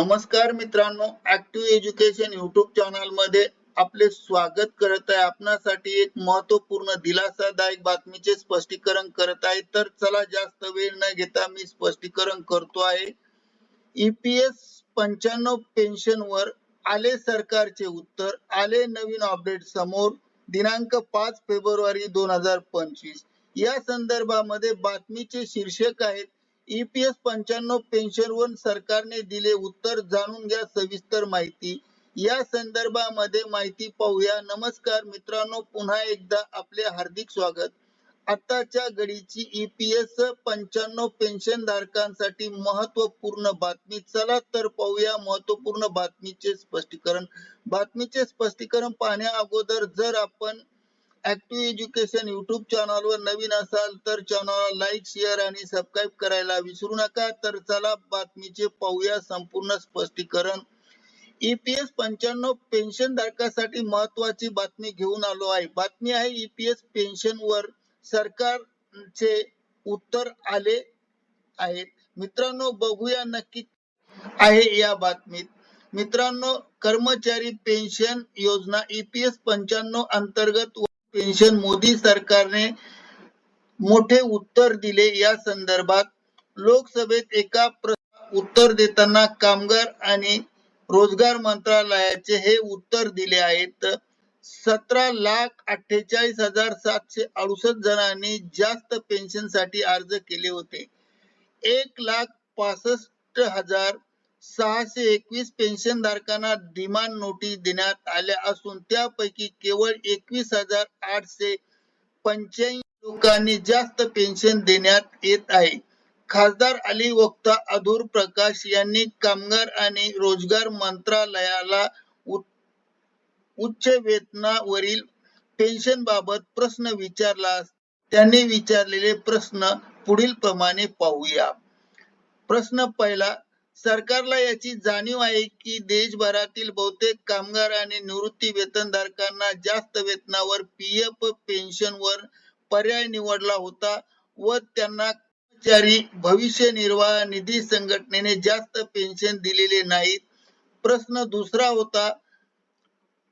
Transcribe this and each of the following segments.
नमस्कार मित्रांनो active education YouTube चॅनलमध्ये आपले स्वागत करत आहे. आपणासाठी एक महत्त्वपूर्ण दिलासादायक बातमीचे स्पष्टीकरण करत आहे. तर चला जास्त वेळ न घेता मी स्पष्टीकरण करतो आहे. ईपीएस पंच्याण्णव पेन्शन वर आले सरकारचे उत्तर आले नवीन अपडेट समोर दिनांक पाच फेब्रुवारी दोन हजार पंचवीस. या संदर्भामध्ये बातमीचे शीर्षक आहेत ईपीएस पंच्याण्णव पेन्शन वर सरकारने दिले उत्तर जाणून घ्या सविस्तर माहिती. या संदर्भामध्ये माहिती पाहूया. नमस्कार मित्रांनो पुन्हा एकदा आपले हार्दिक स्वागत. आताच्या घडीची ईपीएस पंच्याण्णव पेन्शन धारकांसाठी महत्त्वपूर्ण बातमी. चला तर पाहूया महत्त्वपूर्ण बातमीचे स्पष्टीकरण. बातमीचे स्पष्टीकरण पाहण्या अगोदर जर आपण ऍक्टिव्ह एज्युकेशन युट्यूब चॅनलवर नवीन असाल तर चॅनलला लाईक शेअर आणि सबस्क्राईब करायला विसरू नका. तर चला बातमीचे पाहूया संपूर्ण स्पष्टीकरण. ईपीएस पंच्याण्णव पेन्शन धारकासाठी महत्वाची बातमी घेऊन आलो आहे. बातमी आहे ईपीएस पेन्शन वर सरकारचे उत्तर आले आहे मित्रांनो बघूया नक्की आहे या बातमीत. मित्रांनो कर्मचारी पेन्शन योजना ईपीएस पंच्याण्णव अंतर्गत पेन्शन मोदी सरकारने मोठे उत्तर दिले. या संदर्भात लोकसभेत एका उत्तर देताना कामगार आणि रोजगार मंत्रालयाचे हे उत्तर दिले आहेत. सतरा लाख अठ्ठेचाळीस हजार सातशे अडुसष्ट जणांनी जास्त पेन्शनसाठी अर्ज केले होते. एक लाख पासष्ट हजार सहाशे एकवीस पेन्शन धारकांना डिमांड नोटीस देण्यात आल्या असून त्यापैकी केवळ एकवीस हजार आठशे पंच्याऐंशी लोकांनी जास्त पेन्शन देण्यात येत आहे. खासदार अली वक्ता अधूर प्रकाश यांनी कामगार आणि रोजगार मंत्रालयाला उच्च वेतनावरील पेन्शन बाबत प्रश्न विचारला त्यांनी विचारलेले प्रश्न पुढील प्रमाणे पाहूया. प्रश्न पहिला सरकारला याची जाणीव आहे की देशभरातील बहुतेक कामगार आणि निवृत्ती वेतनधारकांना जास्त वेतनावर पीएफ पेन्शन वर पर्याय निवडला होता व त्यांना कर्मचारी भविष्य निर्वाह निधी संघटनेने जास्त पेन्शन दिलेले नाहीत. प्रश्न दुसरा होता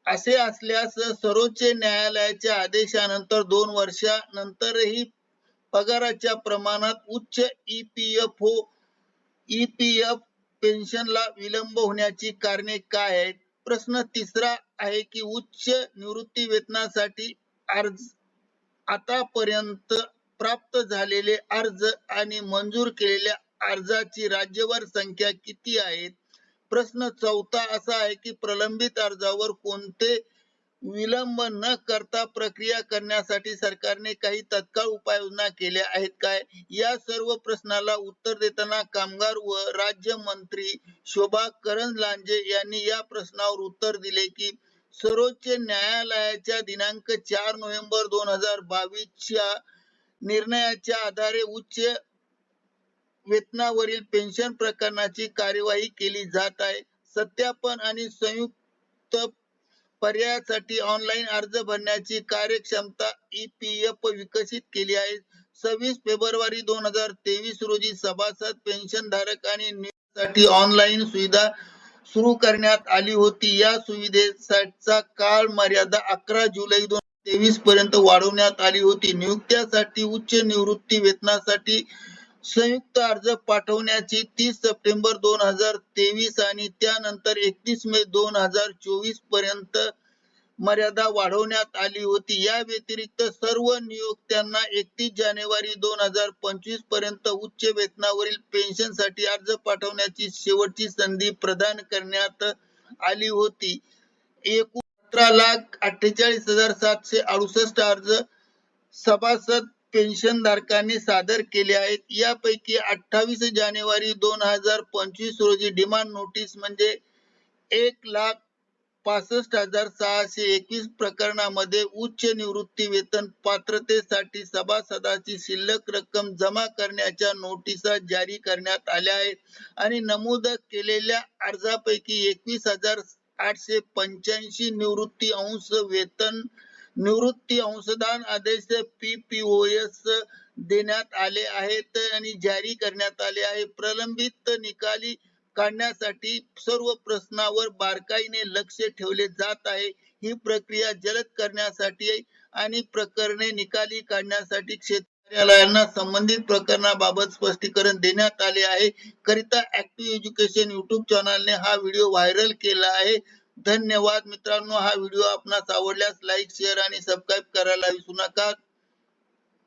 असे असल्यास सर्वोच्च न्यायालयाच्या आदेशानंतर दोन वर्षानंतरही पगाराच्या प्रमाणात उच्च ईपीएफओ ईपीएफ पेन्शनला विलंब होण्याची कारणे काय आहेत? प्रश्न तिसरा आहे की उच्च निवृत्ती वेतनासाठी अर्ज. आतापर्यंत प्राप्त झालेले अर्ज आणि मंजूर केलेल्या अर्जाची राज्यभर संख्या किती आहेत? प्रश्न चौथा असा आहे की प्रलंबित अर्जावर कोणते विलंब न करता प्रक्रिया करण्यासाठी सरकारने काही तत्काळ उपाययोजना केल्या आहेत काय? या सर्व प्रश्नाला उत्तर देताना कामगार व राज्यमंत्री शोभा करंजलांजे यांनी या प्रश्नावर उत्तर दिले की सर्वोच्च न्यायालयाच्या दिनांक चार नोव्हेंबर दोन हजार बावीसच्या निर्णयाच्या आधारे उच्च वेतनावरील पेन्शन प्रकरणाची कार्यवाही केली जात आहे. सत्यापन आणि संयुक्त पर्यायासाठी ऑनलाईन अर्ज भरण्याची कार्यक्षमता ईपीएफ विकसित केली आहे. सव्वीस फेब्रुवारी दोन हजार तेवीस रोजी सभासद पेन्शन धारक आणि साठी ऑनलाईन सुविधा सुरू करण्यात आली होती. या सुविधेचा काळ मर्यादा अकरा जुलै दोन तेवीस पर्यंत वाढवण्यात आली होती. नियुक्त्यासाठी उच्च निवृत्ती वेतनासाठी संयुक्त अर्ज पाठवण्याची तीस सप्टेंबर दोन हजार तेवीस आणि त्यानंतर एकतीस मे दोन हजार चोवीसपर्यंत मर्यादा वाढवण्यात आली होती. या व्यतिरिक्त सर्व नियोक्त्यांना एकतीस जानेवारी दोन हजार पंचवीसपर्यंत उच्च वेतनावरील पेन्शनसाठी अर्ज पाठवण्याची शेवटची संधी प्रदान करण्यात आली होती. एकूण सतरा लाख अठ्ठेचाळीस हजार सातशे अडुसष्ट अर्ज सभासद पेन्शन धारकांनी सादर केले आहेत. यापैकी अठ्ठावीस जानेवारी दोन हजार पंचवीस रोजी डिमांड नोटीस म्हणजे एक लाख पासष्ट हजार सहाशे एकवीस प्रकरणामध्ये उच्च निवृत्ती वेतन पात्रतेसाठी सभासदाची शिल्लक रक्कम जमा करण्याच्या नोटिसा जारी करण्यात आल्या आहेत आणि नमूद केलेल्या अर्जापैकी एकवीस हजार आठशे पंच्याऐंशी निवृत्ती अंश वेतन निवृत्ती अंशदान आदेश पीपीओएस देण्यात आले आहेत आणि जारी करण्यात आले आहे. प्रलंबित निकाली काढण्यासाठी सर्व प्रश्नावर बारकाईने लक्ष ठेवले जात आहे. ही प्रक्रिया जलद करण्यासाठी आणि प्रकरणे निकाली काढण्यासाठी क्षेत्र कार्यालयांना संबंधित प्रकरणाबाबत स्पष्टीकरण देण्यात आले आहे. करिता ऍक्टिव्ह एज्युकेशन युट्यूब चॅनलने हा व्हिडिओ व्हायरल केला आहे. धन्यवाद मित्रांनो. हा व्हिडिओ आपणास आवडल्यास लाईक शेअर आणि सबस्क्राईब करायला विसरू नका.